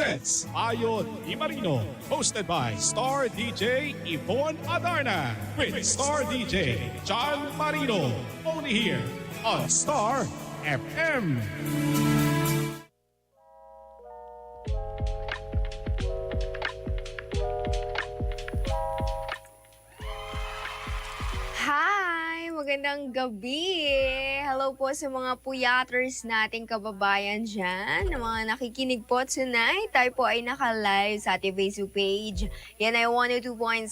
Presents Ayon Di Marino, hosted by Star DJ Yvonne Adarna with Star DJ John Marino. Only here on Star FM. Hi! Magandang gabi! Hello po sa mga puyaters nating kababayan dyan, na mga nakikinig po tonight. Tayo po ay naka-live sa ating Facebook page. Yan ay 102.7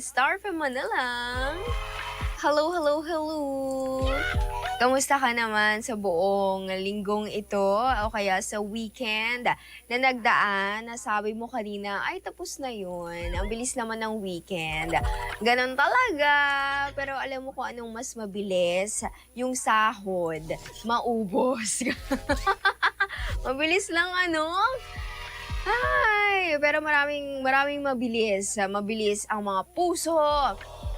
Star from Manila. Hello, hello, hello! Kamusta ka naman sa buong linggong ito o kaya sa weekend na nagdaan? Nasabi mo kanina, ay tapos na yun. Ang bilis naman ng weekend. Ganon talaga. Pero alam mo kung anong mas mabilis? Yung sahod. Maubos. mabilis lang ano? Ay, pero maraming maraming mabilis. Mabilis ang mga puso.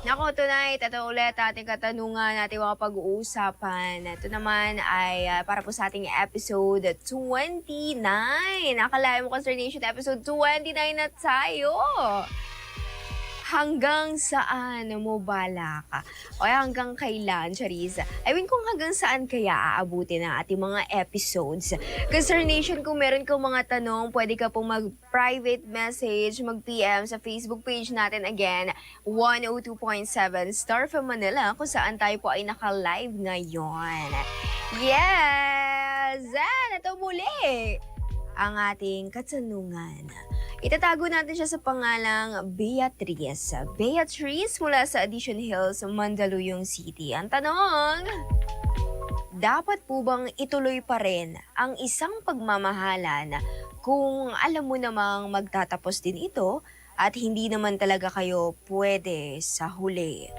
Nako, tonight, ito ulit ating katanungan, ating mga pag-uusapan. Ito naman ay ah, para po sa ating episode 29. Nakalain mo, Consternation, episode 29 na tayo. Hanggang saan mo bala ka? O hanggang kailan, Charissa? I mean, kung hanggang saan kaya aabutin ang ating mga episodes. Consternation, kung meron kang mga tanong, pwede ka pong mag-private message, mag-PM sa Facebook page natin again, 102.7 Star from Manila, kung saan tayo po ay naka-live ngayon. Yes! And ito muli ang ating katanungan. Itatago natin siya sa pangalang Beatrice. Beatrice mula sa Addition Hills, Mandaluyong City. Ang tanong, dapat po bang ituloy pa rin ang isang pagmamahalan kung alam mo namang magtatapos din ito at hindi naman talaga kayo pwede sa huli?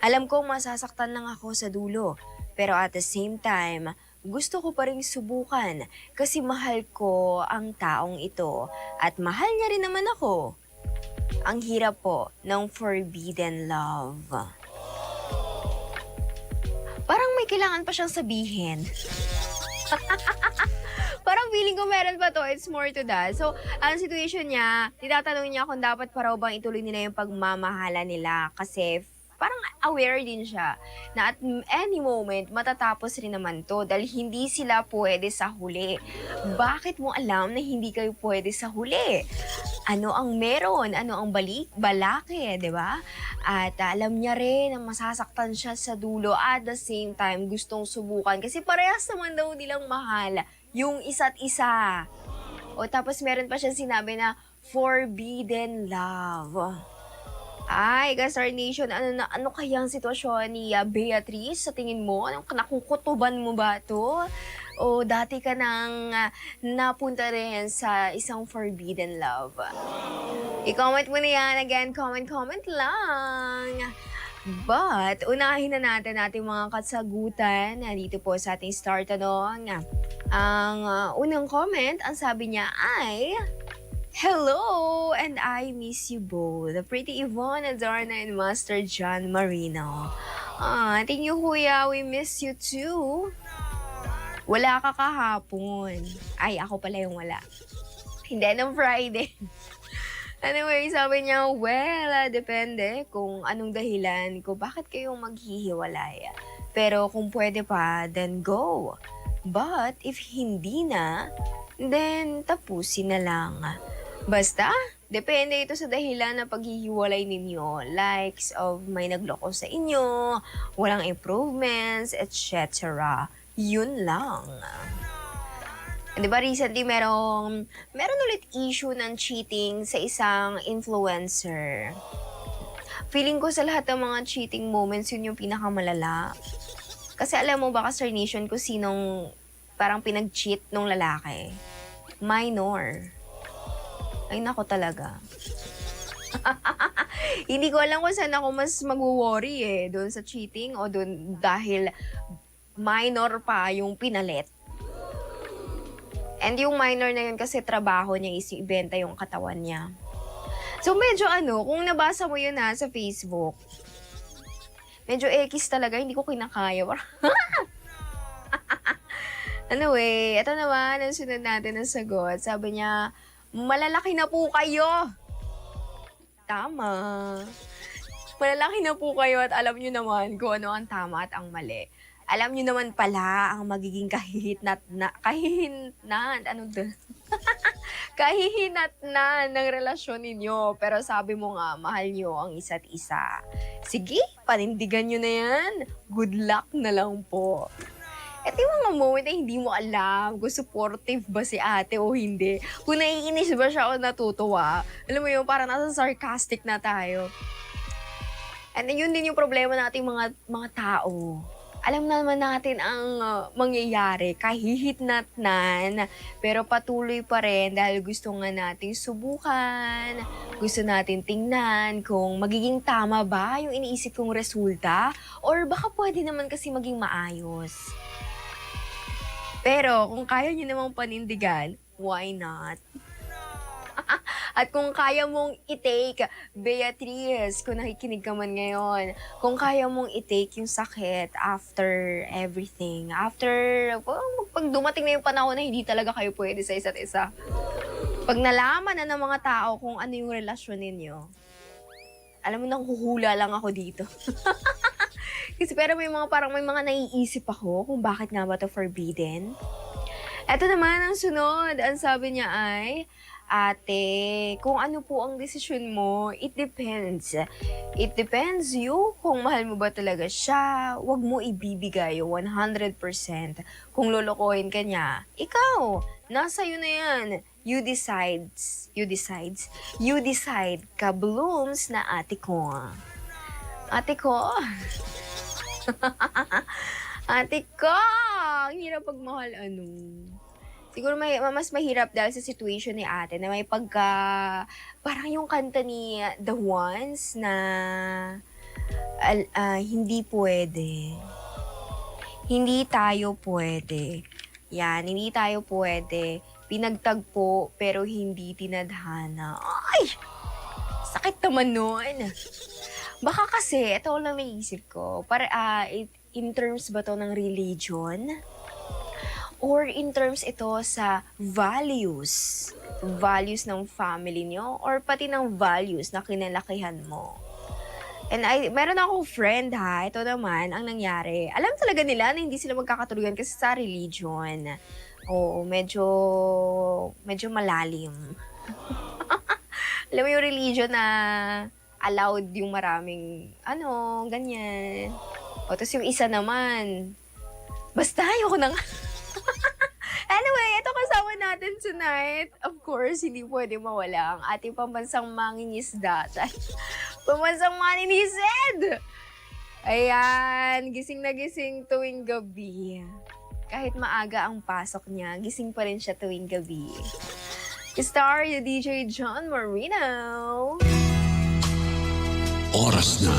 Alam kong masasaktan lang ako sa dulo, pero at the same time, gusto ko pa rin subukan kasi mahal ko ang taong ito at mahal niya rin naman ako. Ang hirap po ng forbidden love. Parang may kailangan pa siyang sabihin. Parang feeling ko meron pa to. It's more to that. So, ang situation niya, tinatanong niya kung dapat pa raw bang ituloy nila yung pagmamahala nila kasi parang aware din siya na at any moment matatapos rin naman to dahil hindi sila pwede sa huli. Bakit mo alam na hindi kayo pwede sa huli? Ano ang meron? Ano ang balik? Balake, di ba? At alam niya rin na masasaktan siya sa dulo at the same time gustong subukan kasi parehas naman daw nilang mahal yung isa't isa. O tapos meron pa siya sinabi na forbidden love. Ay, Gastar Nation, ano, na, ano kaya ang sitwasyon ni ah, Beatrice sa tingin mo? Anong nakukutuban mo ba to? O dati ka nang ah, napunta rin sa isang forbidden love? I-comment mo na yan. Again, comment, comment lang. But, unahin na natin ating mga kasagutan dito po sa ating star tanong. Ang ah, unang comment, ang sabi niya ay... Hello, and I miss you both. Pretty Yvonne Adorna and Master John Marino. Ah, thank you, Kuya. We miss you too. Wala ka kahapon. Ay, ako pala yung wala. Hindi, nung Friday. anyway, sabi niya, well, ah, depende kung anong dahilan ko. Bakit kayong maghihiwalay? Pero kung pwede pa, then go. But if hindi na, then tapusin na lang. Basta, depende ito sa dahilan na paghihiwalay ninyo. Likes of may nagloko sa inyo, walang improvements, etc. Yun lang. Di ba recently merong, meron ulit issue ng cheating sa isang influencer. Feeling ko sa lahat ng mga cheating moments, yun yung pinakamalala. Kasi alam mo ba, Sir Nation, kung sinong parang pinag-cheat nung lalaki. Minor. Ay, nako talaga. Hindi ko alam kung saan ako mas mag-worry eh. Doon sa cheating o doon dahil minor pa yung pinalit. And yung minor na yun kasi trabaho niya is ibenta yung katawan niya. So medyo ano, kung nabasa mo yun na sa Facebook, medyo X talaga, hindi ko kinakaya. eh, ito naman, ang sunod natin ng sagot. Sabi niya, malalaki na po kayo. Tama. Malalaki na po kayo at alam niyo naman kung ano ang tama at ang mali. Alam niyo naman pala ang magiging kahihinat na, kahihinat, ano doon? kahihinat na ng relasyon ninyo. Pero sabi mo nga, mahal niyo ang isa't isa. Sige, panindigan niyo na yan. Good luck na lang po. At yung mga moment na hindi mo alam kung supportive ba si ate o hindi. Kung naiinis ba siya o natutuwa. Alam mo yun, parang nasa sarcastic na tayo. And yun din yung problema nating mga mga tao. Alam naman natin ang uh, mangyayari, kahihitnatnan, pero patuloy pa rin dahil gusto nga nating subukan, gusto natin tingnan kung magiging tama ba yung iniisip kong resulta, or baka pwede naman kasi maging maayos. Pero kung kaya nyo namang panindigan, why not? At kung kaya mong i-take, Beatrice, kung nakikinig ka man ngayon, kung kaya mong i-take yung sakit after everything, after, well, pag dumating na yung panahon na hindi talaga kayo pwede sa isa't isa, pag nalaman na ng mga tao kung ano yung relasyon ninyo, alam mo nang huhula lang ako dito. Kasi pero may mga parang may mga naiisip ako kung bakit nga ba to forbidden. Ito naman ang sunod. Ang sabi niya ay, Ate, kung ano po ang desisyon mo, it depends. It depends you kung mahal mo ba talaga siya. Huwag mo ibibigay yung 100%. Kung lolokohin ka niya, ikaw, nasa iyo na yan. You decides. You decides. You decide ka blooms na ate ko. Ate ko. ate ko! Ang hirap pagmahal, ano. Siguro may, mas mahirap dahil sa situation ni ate na may pagka, parang yung kanta ni The Ones na al- ah, hindi pwede. Hindi tayo pwede. Yan, hindi tayo pwede. Pinagtagpo pero hindi tinadhana. Ay! Sakit naman nun. Baka kasi, ito lang naisip ko, para, ah, in terms ba to ng religion? Or in terms ito sa values? Values ng family nyo? Or pati ng values na kinalakihan mo? And I, meron akong friend ha, ito naman ang nangyari. Alam talaga nila na hindi sila magkakatuluyan kasi sa religion. Oo, medyo, medyo malalim. Alam mo yung religion na allowed yung maraming, ano, ganyan. O, tapos yung isa naman, basta ayoko nang... anyway, ito kasama natin tonight. Of course, hindi pwede mawala ang ating pambansang mangingisda. pambansang maninisid! Ayan, gising na gising tuwing gabi. Kahit maaga ang pasok niya, gising pa rin siya tuwing gabi. Star DJ John Marino. Oras na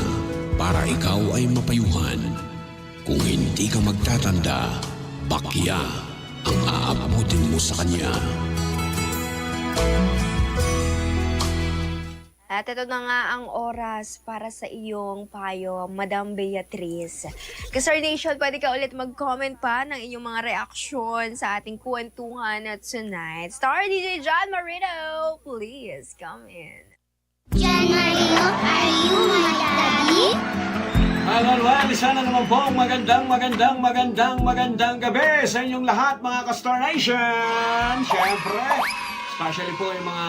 para ikaw ay mapayuhan. Kung hindi ka magtatanda, bakya ang aabutin mo sa kanya. At ito na nga ang oras para sa iyong payo, Madam Beatrice. Kasar Nation, pwede ka ulit mag-comment pa ng inyong mga reaksyon sa ating kwentuhan at tonight. Star DJ John Marino, please come in. John are you my daddy? Well, isa na naman po magandang, magandang, magandang, magandang gabi sa inyong lahat mga ka-Star Nation! Siyempre, especially po yung mga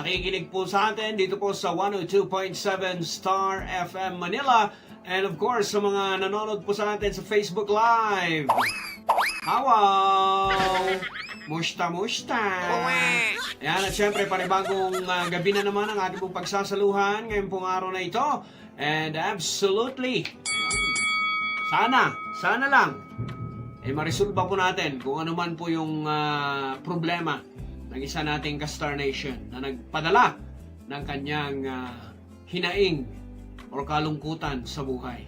nakikinig po sa atin dito po sa 102.7 Star FM Manila and of course sa mga nanonood po sa atin sa Facebook Live. Hawaw! Musta, musta! Yan, at syempre, panibagong uh, gabi na naman ang ating pong pagsasaluhan ngayong pong araw na ito. And absolutely, ayan, sana, sana lang, eh marisolba po natin kung ano man po yung ah, problema ng isa nating ka-Star Nation na nagpadala ng kanyang ah, hinaing or kalungkutan sa buhay.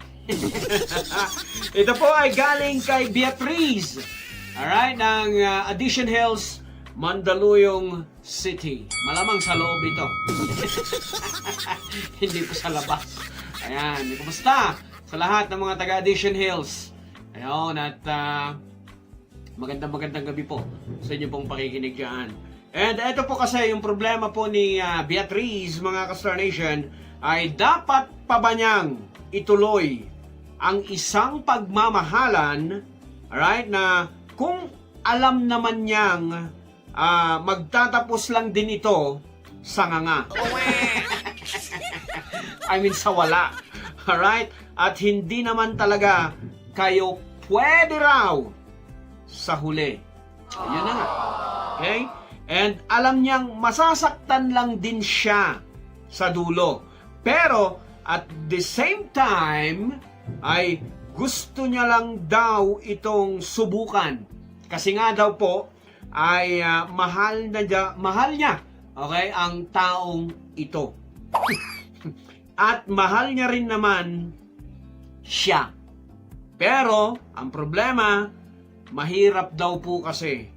Ito po ay galing kay Beatriz. Alright, ng ah, Addition Hills, Mandaluyong City. Malamang sa loob ito. Hindi po sa labas. Ayan, kumusta? Sa lahat ng mga taga Addition Hills. Ayun, at ah, magandang magandang gabi po sa inyo pong pakikinig dyan. And ito po kasi yung problema po ni ah, Beatriz, mga ka-Star Nation, ay dapat pa ba niyang ituloy ang isang pagmamahalan, alright, na kung alam naman niyang ah, magtatapos lang din ito sa nganga. I mean sa wala. Alright? At hindi naman talaga kayo pwede raw sa huli. Yun na nga. Okay? And alam niyang masasaktan lang din siya sa dulo. Pero at the same time ay gusto niya lang daw itong subukan. Kasi nga daw po ay ah, mahal na niya, mahal niya okay ang taong ito. At mahal niya rin naman siya. Pero, ang problema, mahirap daw po kasi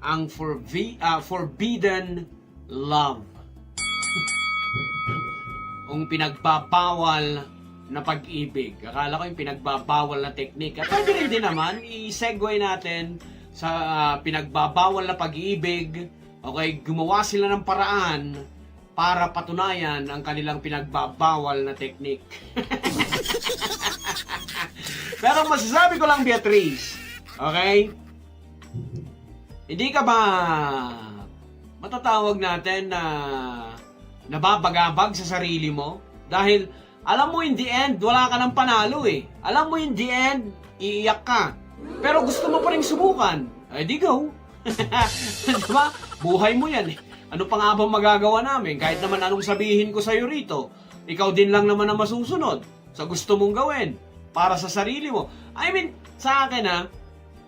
ang forbi- ah, forbidden love. ang pinagbabawal na pag-ibig. Akala ko yung pinagbabawal na teknik. At pwede rin din naman, i-segue natin sa ah, pinagbabawal na pag-ibig. Okay, gumawa sila ng paraan para patunayan ang kanilang pinagbabawal na teknik. Pero masasabi ko lang, Beatrice, okay? Hindi ka ba matatawag natin na nababagabag sa sarili mo? Dahil alam mo in the end, wala ka ng panalo eh. Alam mo in the end, iiyak ka. Pero gusto mo pa rin subukan. Eh di go. diba? Buhay mo yan eh. Ano pa nga bang magagawa namin? Kahit naman anong sabihin ko sa'yo rito, ikaw din lang naman ang masusunod sa gusto mong gawin para sa sarili mo. I mean, sa akin ha,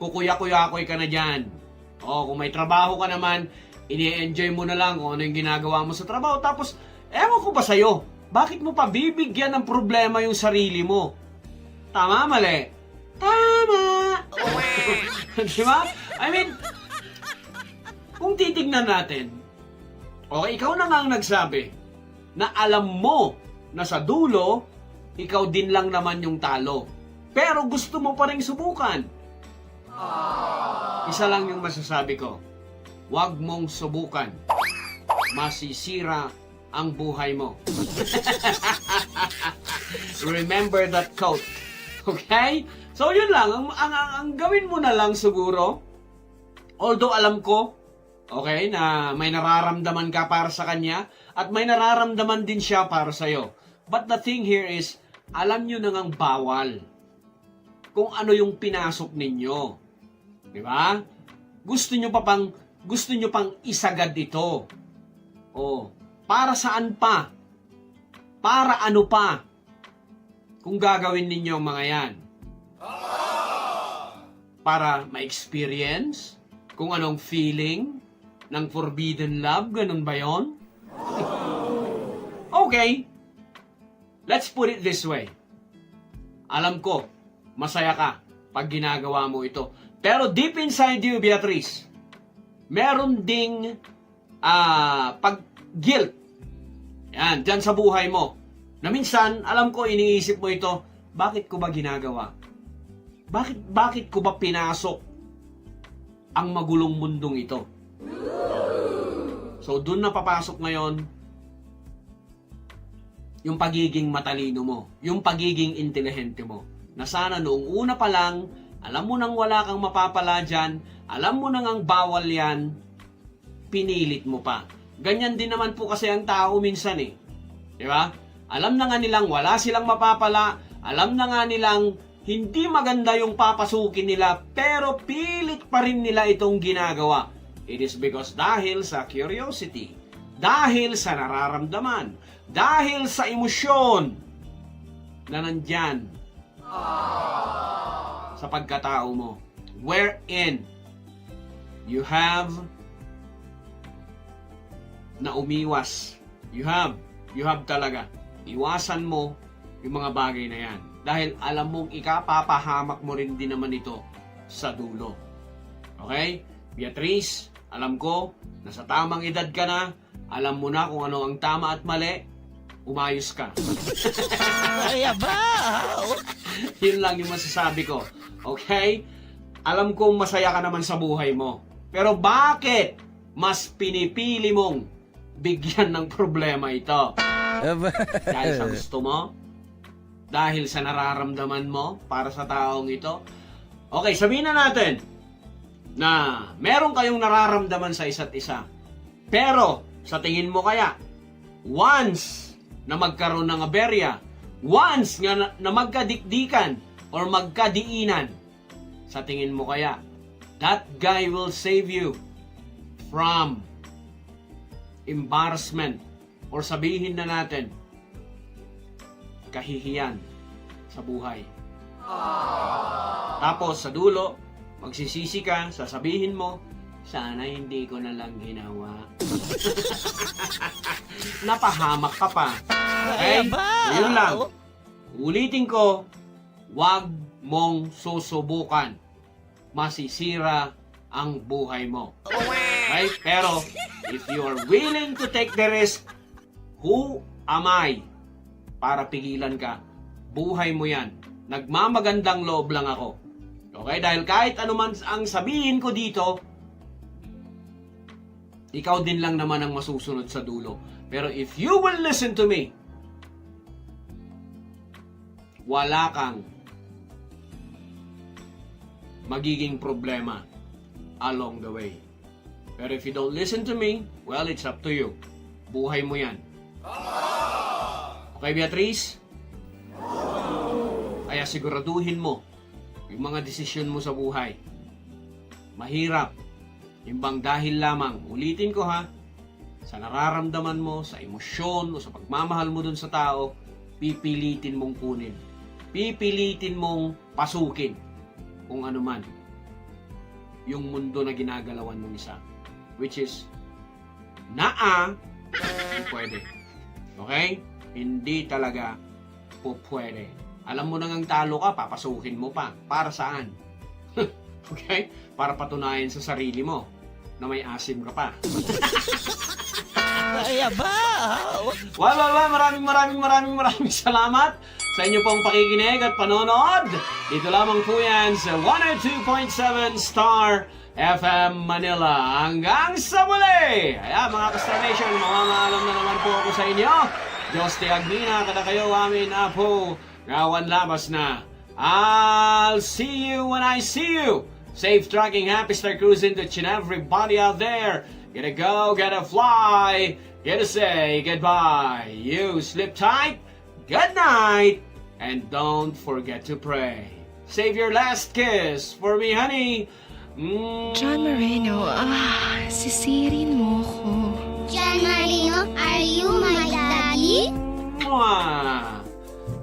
kukuya-kuya-kuy ka na dyan. O, kung may trabaho ka naman, ini-enjoy mo na lang kung ano yung ginagawa mo sa trabaho. Tapos, ewan ko ba sa'yo, bakit mo pa bibigyan ng problema yung sarili mo? Tama, mali? Tama! Di ba? I mean, kung titignan natin, okay, ikaw na nga ang nagsabi na alam mo na sa dulo, ikaw din lang naman yung talo. Pero gusto mo pa rin subukan. Isa lang yung masasabi ko. Huwag mong subukan. Masisira ang buhay mo. Remember that quote. Okay? So yun lang, ang, ang, ang, ang gawin mo na lang siguro, although alam ko, okay, na may nararamdaman ka para sa kanya, at may nararamdaman din siya para sa'yo. But the thing here is, alam nyo na ngang bawal kung ano yung pinasok ninyo. Di ba? Gusto nyo pa pang, gusto nyo pang isagad ito. Oh, para saan pa? Para ano pa? Kung gagawin ninyo mga yan. Para ma-experience kung anong feeling ng forbidden love, ganun ba yon? okay. Let's put it this way. Alam ko, masaya ka pag ginagawa mo ito. Pero deep inside you, Beatrice, meron ding ah pag-guilt. Yan, dyan sa buhay mo. Na minsan, alam ko, iniisip mo ito, bakit ko ba ginagawa? Bakit, bakit ko ba pinasok ang magulong mundong ito? So, dun na papasok ngayon yung pagiging matalino mo, yung pagiging intelihente mo. Na sana noong una pa lang, alam mo nang wala kang mapapala dyan, alam mo nang ang bawal yan, pinilit mo pa. Ganyan din naman po kasi ang tao minsan eh. Di ba? Alam na nga nilang wala silang mapapala, alam na nga nilang hindi maganda yung papasukin nila, pero pilit pa rin nila itong ginagawa. It is because dahil sa curiosity, dahil sa nararamdaman, dahil sa emosyon na nandyan sa pagkatao mo. wherein you have na umiwas. You have. You have talaga. Iwasan mo yung mga bagay na yan. Dahil alam mong ikapapahamak mo rin din naman ito sa dulo. Okay? Beatrice, alam ko, nasa tamang edad ka na, alam mo na kung ano ang tama at mali, umayos ka. Yun lang yung masasabi ko. Okay? Alam kong masaya ka naman sa buhay mo. Pero bakit mas pinipili mong bigyan ng problema ito? Dahil sa gusto mo? Dahil sa nararamdaman mo para sa taong ito? Okay, sabihin na natin na meron kayong nararamdaman sa isa't isa. Pero, sa tingin mo kaya, once na magkaroon ng aberya, once nga na, na magkadikdikan or magkadiinan, sa tingin mo kaya, that guy will save you from embarrassment or sabihin na natin, kahihiyan sa buhay. Tapos sa dulo, magsisisi ka, sasabihin mo, sana hindi ko na lang ginawa. Napahamak ka pa. Okay? Yun lang. Ulitin ko, wag mong susubukan. Masisira ang buhay mo. Okay? Pero, if you are willing to take the risk, who am I para pigilan ka? Buhay mo yan. Nagmamagandang loob lang ako. Okay? Dahil kahit ano man ang sabihin ko dito, ikaw din lang naman ang masusunod sa dulo. Pero if you will listen to me, wala kang magiging problema along the way. Pero if you don't listen to me, well, it's up to you. Buhay mo yan. Okay, Beatrice? Kaya siguraduhin mo yung mga desisyon mo sa buhay. Mahirap. Yung bang dahil lamang, ulitin ko ha, sa nararamdaman mo, sa emosyon, o sa pagmamahal mo dun sa tao, pipilitin mong kunin. Pipilitin mong pasukin kung ano man yung mundo na ginagalawan mong isa. Which is, naa, pwede. Okay? Hindi talaga po pwede. Alam mo nang ang talo ka, papasukin mo pa. Para saan? okay? Para patunayan sa sarili mo na may asim ka pa. Well, well, well, maraming maraming maraming maraming salamat sa inyo pong pakikinig at panonood. Dito lamang po yan sa 102.7 Star FM Manila. Hanggang sa muli! Ayan mga Kastar Nation, mamamaalam na naman po ako sa inyo. Diyos ti Agmina, kada kayo amin apo. Gawan labas na. I'll see you when I see you. Safe tracking, happy star cruising to everybody out there. Gotta go, gotta fly, gotta say goodbye. You sleep tight, good night, and don't forget to pray. Save your last kiss for me, honey. John Moreno, ah, sisirin mo ko. John Marino, are you my daddy? Mwah.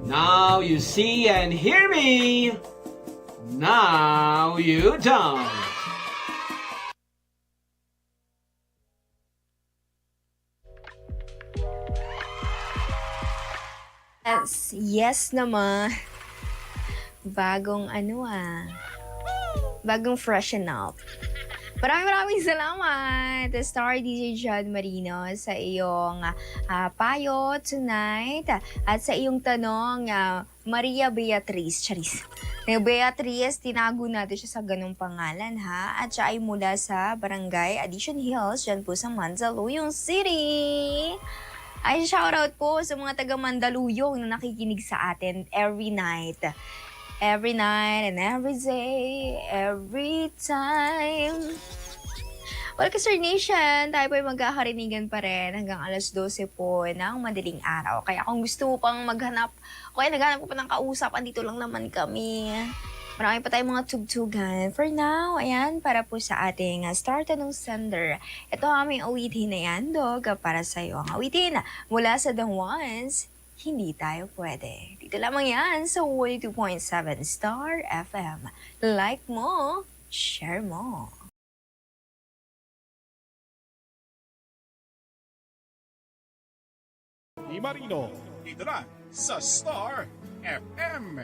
Now you see and hear me. Now you don't. Yes, yes naman. Bagong ano ah. Bagong freshen up. Maraming maraming salamat, Star DJ John Marino, sa iyong ah, payo tonight at sa iyong tanong, ah, Maria Beatriz. Charis. Eh, Beatriz, tinago natin siya sa ganong pangalan ha. At siya ay mula sa Barangay Addition Hills, dyan po sa Manzaluyong City. Ay, shoutout po sa mga taga Mandaluyong na nakikinig sa atin every night. Every night and every day, every time. Well, Kasar Nation, tayo po ay magkakarinigan pa rin hanggang alas 12 po ng madaling araw. Kaya kung gusto mo pang maghanap, o kaya naghanap ko pa ng kausap, andito lang naman kami. Marami pa tayong mga tugtugan. For now, ayan, para po sa ating uh, Star Tanong Sender. Ito ang aming awitin na yan, dog, para sa iyo. Ang awitin mula sa The Ones, hindi tayo pwede. Dito lamang yan sa 82.7 Star FM. Like mo, share mo. Ni Marino, dito na sa Star FM.